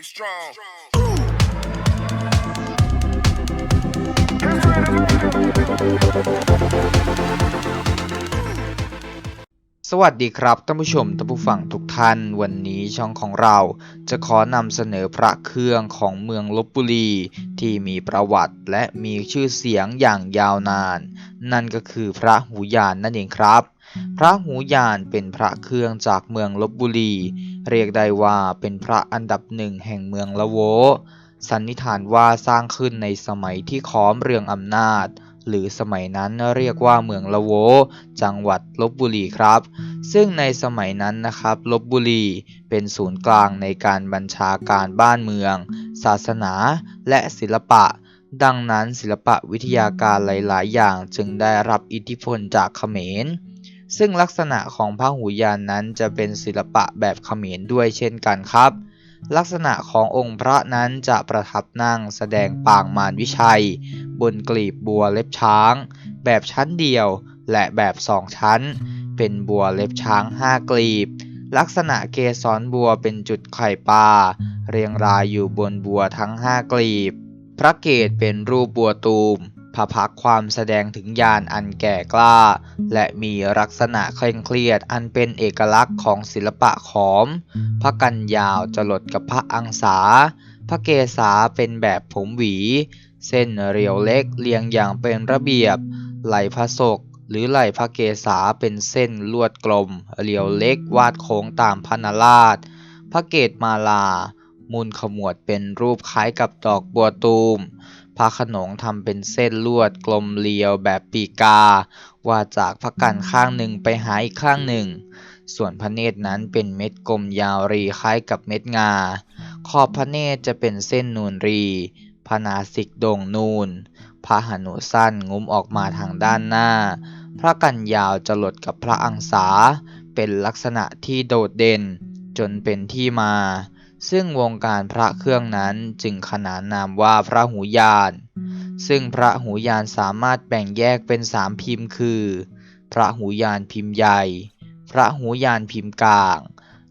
Be strong. สวัสดีครับท่านผู้ชมท่านผู้ฟังทุกท่าน วันนี้ช่องของเราจะขอนำเสนอพระเครื่องของเมืองลบบุรี ที่มีประวัติและมีชื่อเสียงอย่างยาวนาน นั่นก็คือพระหูยานนั่นเองครับ พระหูยานเป็นพระเครื่องจากเมืองลบบุรี เรียกได้ว่าเป็นพระอันดับหนึ่งแห่งเมืองละโว สันนิษฐานว่าสร้างขึ้นในสมัยที่ขอมเรืองอำนาจ หรือสมัยนั้นเรียกว่าเมืองละโว จังหวัดลบบุรีครับ ซึ่งในสมัยนั้นนะครับลบบุรีเป็นศูนย์กลางในการบัญชาการบ้านเมือง ศาสนาและศิลปะดังนั้นศิลปะวิทยาการหลาย ๆ อย่างจึงได้รับอิทธิพลจากเขมร ซึ่งลักษณะของพระหูยานนั้นจะเป็นศิลปะแบบเขมรด้วยเช่นกันครับ ลักษณะขององค์พระนั้นจะประทับนั่งแสดงปางมารวิชัย บนกลีบบัวเล็บช้าง แบบชั้นเดียวและแบบสองชั้น เป็นบัวเล็บช้างห้ากลีบ ลักษณะเกสรบัวเป็นจุดไข่ปลาเรียงรายอยู่บนบัวทั้งห้ากลีบ พระเกศเป็นรูปบัวตูม พระพักความแสดงถึงญาณอันแก่กล้า และมีลักษณะเคร่งเครียดอันเป็นเอกลักษณ์ของศิลปะขอม พระกันยาวจรดกับพระอังสา พระเกศาเป็นแบบผมหวี เส้นเรียวเล็กเรียงอย่างเป็นระเบียบ ไหลพระศกหรือไหลพระเกศาเป็นเส้นลวดกลม เรียวเล็กวาดโค้งตามพระนราช พระเกศมาลา มูลขมวดเป็นรูปคล้ายกับดอกบัวตูม ระขนงทำเป็นเส้นลวดกลมเรียวแบบปีกาว่าดจากพระกันข้างหนึ่งไปหาอีกข้างหนึ่ง ส่วนพระเนตรนั้นเป็นเม็ดกลมยาวรีคล้ายกับเม็ดงา ขอบพระเนตรจะเป็นเส้นนูนรีพระนาสิกโด่งนูน พระหนุสั้นงุ้มออกมาทางด้านหน้า พระกันยาวจรดกับพระอังสา เป็นลักษณะที่โดดเด่น จนเป็นที่มา ซึ่งวงการพระเครื่องนั้นจึงขนานนามว่าพระหูยาน ซึ่งพระหูยานสามารถแบ่งแยกเป็นสามพิมพ์คือ พระหูยานพิมพ์ใหญ่ พระหูยานพิมพ์กลาง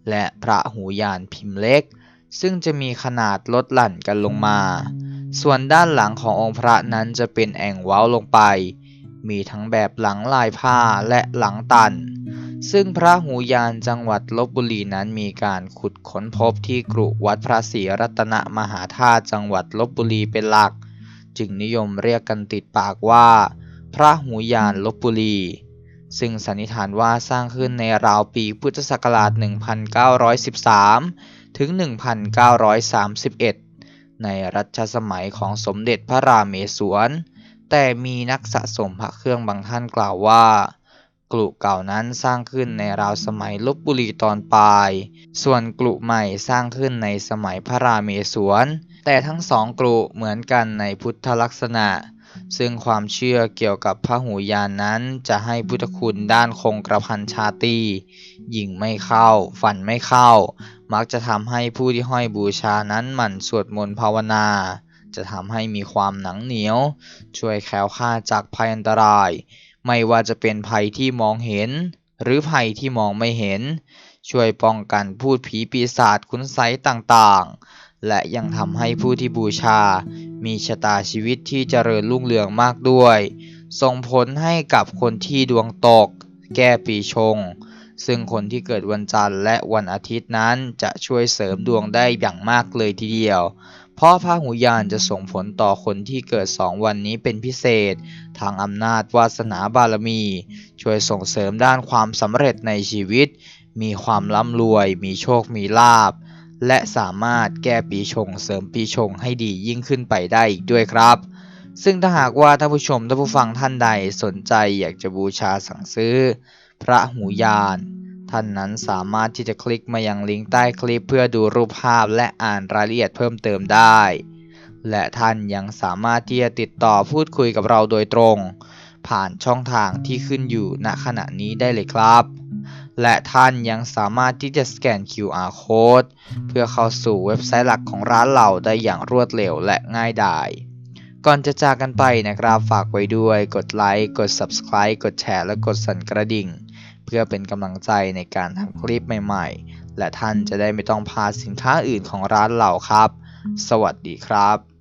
และพระหูยานพิมพ์เล็ก ซึ่งจะมีขนาดลดหลั่นกันลงมา ส่วนด้านหลังขององค์พระนั้นจะเป็นแอ่งเว้าลงไป มีทั้งแบบหลังลายผ้าและหลังตัน ซึ่งพระหูยานจังหวัดลบบุรีนั้นมีการขุดค้นพบที่กรุวัดพระศรีรัตนมหาธาตุจังหวัดลบบุรีเป็นหลัก จึงนิยมเรียกกันติดปากว่า พระหูยานลบบุรี ซึ่งสันนิษฐานว่าสร้างขึ้นในราวปีพุทธศักราช 1913 ถึง 1931 ในรัชสมัยของสมเด็จพระรามเสวนแต่มีนักสะสมพระเครื่องบางท่านกล่าวว่า กลุ่เก่านั้นสร้างขึ้นในราวสมัยลบบุรีตอนปลาย ส่วนกลุ่ใหม่สร้างขึ้นในสมัยพระรามเสวนแต่ทั้งสองกลุ่เหมือนกันในพุทธลักษณะ ซึ่งความเชื่อเกี่ยวกับพระหูยานนั้นจะให้พุทธคุณด้านคงกระพันชาตียิงไม่เข้าฟันไม่เข้า มักจะทำให้ผู้ที่ห้อยบูชานั้นหมั่นสวดมนต์ภาวนาจะทำให้มีความหนังเหนียว ช่วยแคล้วคลาดจากภัยอันตราย ไม่ว่าจะเป็นภัยที่มองเห็น หรือภัยที่มองไม่เห็น ช่วยป้องกันพูดผีปีศาจคุณไสต่างๆ และยังทำให้ผู้ที่บูชา มีชะตาชีวิตที่เจริญรุ่งเรืองมากด้วย ส่งผลให้กับคนที่ดวงตก แก้ปีชง ซึ่งคนที่เกิดวันจันทร์และวันอาทิตย์นั้นจะช่วยเสริมดวงได้อย่างมากเลยทีเดียว เพราะพระหูยานจะส่งผลต่อคนที่เกิดสองวันนี้เป็นพิเศษ ทางอำนาจวาสนาบารมี ช่วยส่งเสริมด้านความสำเร็จในชีวิต มีความร่ำรวย มีโชคมีลาภและสามารถแก้ปีชงเสริมปีชงให้ดียิ่งขึ้นไปได้อีกด้วยครับ ซึ่งถ้าหากว่าท่านผู้ชมท่านผู้ฟังท่านใดสนใจอยากจะบูชาสั่งซื้อ พระหูยาน ท่านนั้นสามารถที่จะคลิกมายังลิงก์ใต้คลิปเพื่อดูรูปภาพและอ่านรายละเอียดเพิ่มเติมได้ และท่านยังสามารถที่จะติดต่อพูดคุยกับเราโดยตรง ผ่านช่องทางที่ขึ้นอยู่ณขณะนี้ได้เลยครับ และท่านยังสามารถที่จะสแกน QR code เพื่อเข้าสู่เว็บไซต์หลักของร้านเราได้อย่างรวดเร็วและง่ายดายก่อนจะจากกันไปนะครับฝากไว้ด้วย กดไลค์ กด Subscribe กดแชร์ และกดสั่นกระดิ่ง เพื่อเป็นกำลังใจในการทำคลิปใหม่ๆ และท่านจะได้ไม่ต้องพลาดสินค้าอื่นของร้านเราครับ สวัสดีครับ